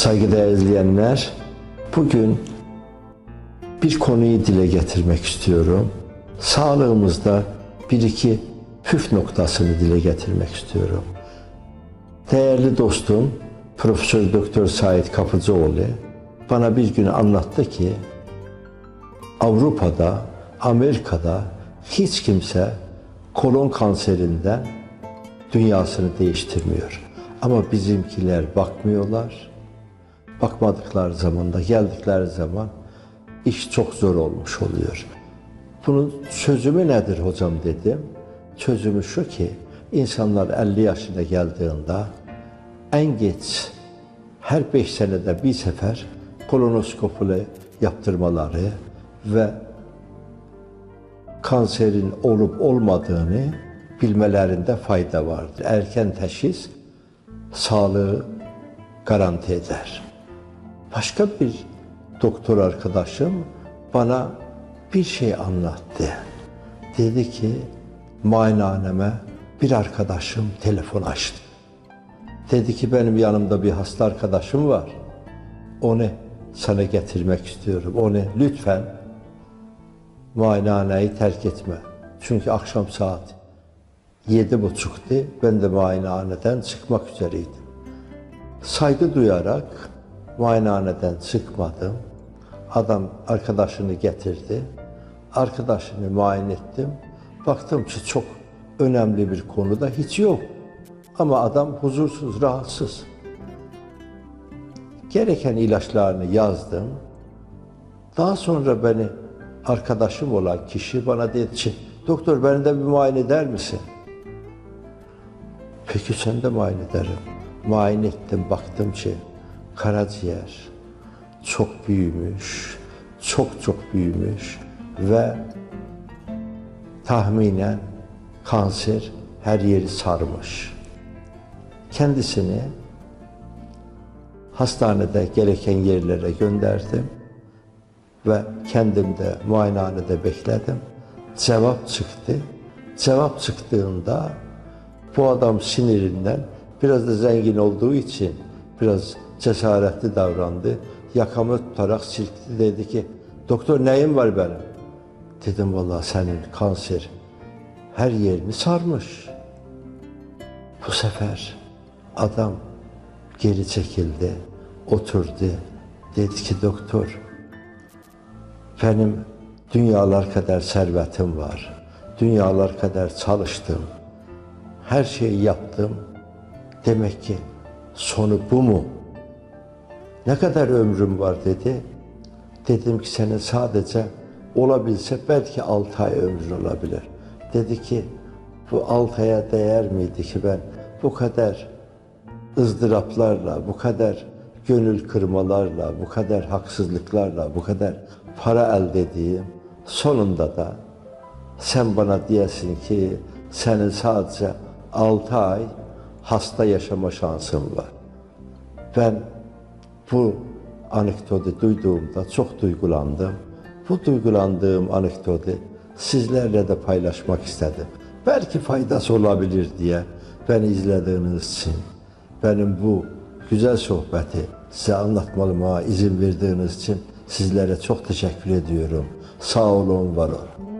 Saygıdeğer izleyenler, bugün bir konuyu dile getirmek istiyorum. Sağlığımızda bir iki püf noktasını dile getirmek istiyorum. Değerli dostum Profesör Doktor Said Kapıcıoğlu bana bir gün anlattı ki Avrupa'da, Amerika'da hiç kimse kolon kanserinden dünyasını değiştirmiyor. Ama bizimkiler bakmıyorlar. Bakmadıkları zaman da geldikleri zaman iş çok zor olmuş oluyor. Bunun çözümü nedir hocam dedim. Çözümü şu ki insanlar 50 yaşına geldiğinde en geç her 5 senede bir sefer kolonoskopuyla yaptırmaları ve kanserin olup olmadığını bilmelerinde fayda vardır. Erken teşhis sağlığı garanti eder. Başka bir doktor arkadaşım bana bir şey anlattı. Dedi ki muayenehaneme bir arkadaşım telefon açtı. Dedi ki benim yanımda bir hasta arkadaşım var. Onu sana getirmek istiyorum. Onu lütfen muayenehaneyi terk etme. Çünkü akşam saat yedi buçuktu. Ben de muayenehaneden çıkmak üzereydim. Saygı duyarak muayenehaneden çıkmadım. Adam arkadaşını getirdi. Arkadaşını muayene ettim. Baktım ki çok önemli bir konuda hiç yok. Ama adam huzursuz, rahatsız. Gereken ilaçlarını yazdım. Daha sonra beni arkadaşım olan kişi bana dedi ki, doktor beni de bir muayene eder misin? Peki sen de muayene ederim. Muayene ettim, baktım ki karaciğer çok büyümüş, çok çok büyümüş ve tahminen kanser her yeri sarmış. Kendisini hastanede gereken yerlere gönderdim ve kendim de muayenehanede bekledim. Cevap çıktı. Cevap çıktığında bu adam sinirinden biraz da zengin olduğu için biraz cesaretli davrandı. Yakamı tutarak silkti dedi ki doktor neyim var benim? Dedim vallahi senin kanser her yerini sarmış. Bu sefer adam geri çekildi, oturdu. Dedi ki doktor benim dünyalar kadar servetim var. Dünyalar kadar çalıştım. Her şeyi yaptım. Demek ki sonu bu mu? Ne kadar ömrüm var dedi. Dedim ki senin sadece olabilse belki altı ay ömrün olabilir. Dedi ki bu altı aya değer miydi ki ben bu kadar ızdıraplarla, bu kadar gönül kırmalarla, bu kadar haksızlıklarla, bu kadar para elde edeyim. Sonunda da sen bana diyesin ki senin sadece altı ay hasta yaşama şansın var. Ben bu anekdotu duyduğumda çok duygulandım. Bu duygulandığım anekdotu sizlerle de paylaşmak istedim. Belki faydası olabilir diye beni izlediğiniz için, benim bu güzel sohbeti size anlatmalıma izin verdiğiniz için sizlere çok teşekkür ediyorum. Sağ olun, var olun.